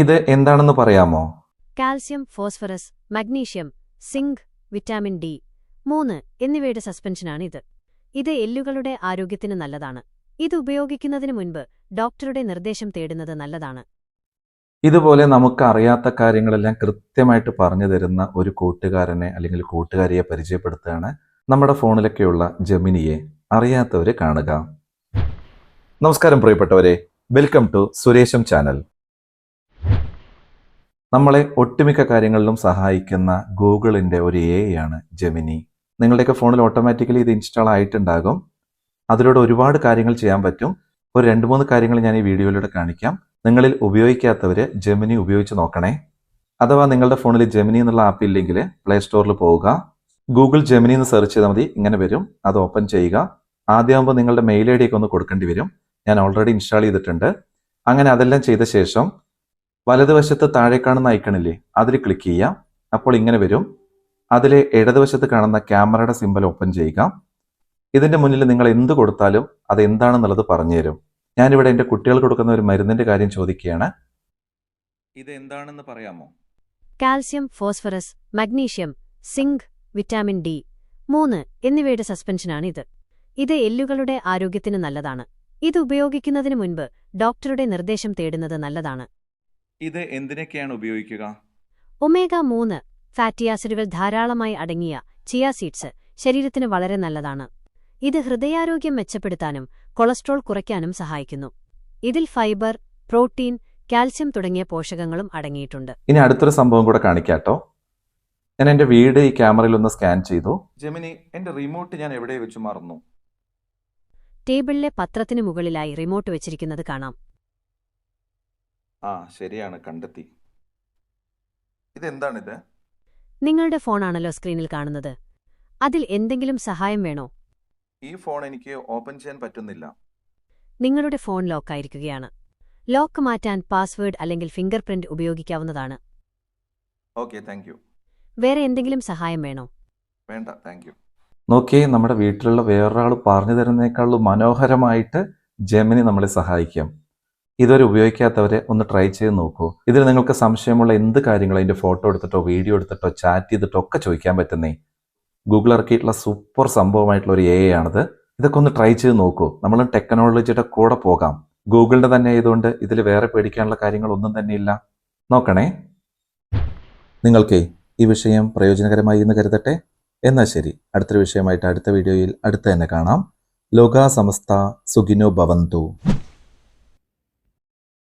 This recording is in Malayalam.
ഇത് എന്താണെന്ന് പറയാമോ? Calcium phosphorus magnesium zinc vitamin D മൂന്ന് എന്നിവയുടെ സസ്പെൻഷനാണ് ഇത്. ഇത് എല്ലുകളുടെ ആരോഗ്യത്തിന് നല്ലതാണ്. ഇത് ഉപയോഗിക്കുന്നതിന് മുൻപ് ഡോക്ടറുടെ നിർദ്ദേശം തേടുന്നത് നല്ലതാണ്. ഇതുപോലെ നമുക്ക് അറിയാത്ത കാര്യങ്ങളെല്ലാം കൃത്യമായിട്ട് പറഞ്ഞു തരുന്ന ഒരു കൂട്ടുകാരനെ അല്ലെങ്കിൽ കൂട്ടുകാരിയെ പരിചയപ്പെടുത്തുകയാണ് നമ്മുടെ ഫോണിലൊക്കെയുള്ള ജമിനിയെ അറിയാത്തവര് കാണുക. നമസ്കാരം പ്രിയപ്പെട്ടവരെ. വെൽക്കം ടു സുരേഷം ചാനൽ. നമ്മളെ ഒട്ടുമിക്ക കാര്യങ്ങളിലും സഹായിക്കുന്ന ഗൂഗിളിന്റെ ഒരു എ ആണ് ജെമിനി. നിങ്ങളുടെയൊക്കെ ഫോണിൽ ഓട്ടോമാറ്റിക്കലി ഇത് ഇൻസ്റ്റാൾ ആയിട്ടുണ്ടാകും. അതിലൂടെ ഒരുപാട് കാര്യങ്ങൾ ചെയ്യാൻ പറ്റും. ഒരു രണ്ട് മൂന്ന് കാര്യങ്ങൾ ഞാൻ ഈ വീഡിയോയിലൂടെ കാണിക്കാം. നിങ്ങളിൽ ഉപയോഗിക്കാത്തവർ ജെമിനി ഉപയോഗിച്ച് നോക്കണേ. അഥവാ നിങ്ങളുടെ ഫോണിൽ ജെമിനി എന്നുള്ള ആപ്പ് ഇല്ലെങ്കിൽ പ്ലേ സ്റ്റോറിൽ പോവുക. ഗൂഗിൾ ജെമിനി എന്ന് സെർച്ച് ചെയ്താൽ മതി. ഇങ്ങനെ വരും. അത് ഓപ്പൺ ചെയ്യുക. ആദ്യമാകുമ്പോൾ നിങ്ങളുടെ മെയിൽ ഐ ഡി ഒക്കെ ഒന്ന് കൊടുക്കേണ്ടി വരും. ഞാൻ ഓൾറെഡി ഇൻസ്റ്റാൾ ചെയ്തിട്ടുണ്ട്. അങ്ങനെ അതെല്ലാം ചെയ്ത ശേഷം വലതുവശത്ത് താഴെ കാണുന്ന ഐക്കണില്ലേ അതിൽ ക്ലിക്ക് ചെയ്യാം. അപ്പോൾ ഇങ്ങനെ വരും. അതിലെ ഇടതുവശത്ത് കാണുന്ന ക്യാമറയുടെ സിമ്പൽ ഓപ്പൺ ചെയ്യുക. ഇതിന്റെ മുന്നിൽ നിങ്ങൾ എന്ത് കൊടുത്താലും അത് എന്താണെന്നുള്ളത് പറഞ്ഞുതരും. ഞാനിവിടെ എന്റെ കുട്ടികൾ കൊടുക്കുന്ന ഒരു മരുന്നിന്റെ കാര്യം ചോദിക്കുകയാണ്. ഇത് എന്താണെന്ന് പറയാമോ? Calcium phosphorus magnesium zinc vitamin D മൂന്ന് എന്നിവയുടെ സസ്പെൻഷനാണ് ഇത്. ഇത് എല്ലുകളുടെ ആരോഗ്യത്തിന് നല്ലതാണ്. ഇത് ഉപയോഗിക്കുന്നതിന് മുൻപ് ഡോക്ടറുടെ നിർദ്ദേശം തേടുന്നത് നല്ലതാണ്. ഇത് എന്തിനൊക്കെയാണ് ഉപയോഗിക്കുക? ഒമേഗ മൂന്ന് ഫാറ്റി ആസിഡുകൾ ധാരാളമായി അടങ്ങിയ ചിയ സീഡ്സ് ശരീരത്തിന് വളരെ നല്ലതാണ്. ഇത് ഹൃദയാരോഗ്യം മെച്ചപ്പെടുത്താനും കൊളസ്ട്രോൾ കുറയ്ക്കാനും സഹായിക്കുന്നു. ഇതിൽ ഫൈബർ പ്രോട്ടീൻ കാൽസ്യം തുടങ്ങിയ പോഷകങ്ങളും അടങ്ങിയിട്ടുണ്ട്. ഇനി അടുത്തൊരു സംഭവം കൂടെ കാണിക്കാട്ടോ. ഞാൻ എന്റെ വീട് ഈ ക്യാമറയിൽ ഒന്ന് സ്കാൻ ചെയ്തു. ജെമിനി എന്റെ റിമോട്ട് ഞാൻ എവിടെ വെച്ചു മറന്നു? ടേബിളിലെ പത്രത്തിന് മുകളിലായി റിമോട്ട് വെച്ചിരിക്കുന്നത് കാണാം. ആ ശരിയാണ്. കണ്ടെത്തി. ഇതെന്താണിത്? നിങ്ങളുടെ ഫോണാണല്ലോ സ്ക്രീനിൽ കാണുന്നത്. അതിൽ എന്തെങ്കിലും സഹായം വേണോ? ഈ ഫോൺ എനിക്ക് ഓപ്പൺ ചെയ്യാൻ പറ്റുന്നില്ല. നിങ്ങളുടെ ഫോൺ ലോക്കായിരിക്കുകയാണ്. ലോക്ക് മാറ്റാൻ പാസ്വേഡ് അല്ലെങ്കിൽ ഫിംഗർ പ്രിന്റ് ഉപയോഗിക്കാവുന്നതാണ്. Okay thank you. വേറെ എന്തെങ്കിലും സഹായം വേണോ? വേണ്ട താങ്ക് യു. നോക്കിയേ നമ്മുടെ വീട്ടിലുള്ള വേറൊരാൾ പറഞ്ഞു തരുന്നേക്കാളും മനോഹരമായിട്ട് ജെമിനി നമ്മളെ സഹായിക്കാം. ഇതുവരെ ഉപയോഗിക്കാത്തവരെ ഒന്ന് ട്രൈ ചെയ്ത് നോക്കൂ. ഇതിൽ നിങ്ങൾക്ക് സംശയമുള്ള എന്ത് കാര്യങ്ങളും അതിന്റെ ഫോട്ടോ എടുത്തിട്ടോ വീഡിയോ എടുത്തിട്ടോ ചാറ്റ് ചെയ്തിട്ടോ ഒക്കെ ചോദിക്കാൻ പറ്റുന്നേ? ഗൂഗിൾ ഇറക്കിയിട്ടുള്ള സൂപ്പർ സംഭവമായിട്ടുള്ള ഒരു എ ആണിത്. ഇതൊക്കെ ഒന്ന് ട്രൈ ചെയ്ത് നോക്കൂ. നമ്മൾ ടെക്നോളജിയുടെ കൂടെ പോകാം. ഗൂഗിളിന്റെ തന്നെ ആയതുകൊണ്ട് ഇതിൽ വേറെ പേടിക്കാനുള്ള കാര്യങ്ങളൊന്നും ഇല്ല. നോക്കണേ. നിങ്ങൾക്കേ ഈ വിഷയം പ്രയോജനകരമായി എന്ന് കരുതട്ടെ? എന്നാൽ ശരി. അടുത്തൊരു വിഷയമായിട്ട് അടുത്ത വീഡിയോയിൽ അടുത്ത് തന്നെ കാണാം. ലോകാ സമസ്ത സുഖിനോ ഭവന്തു.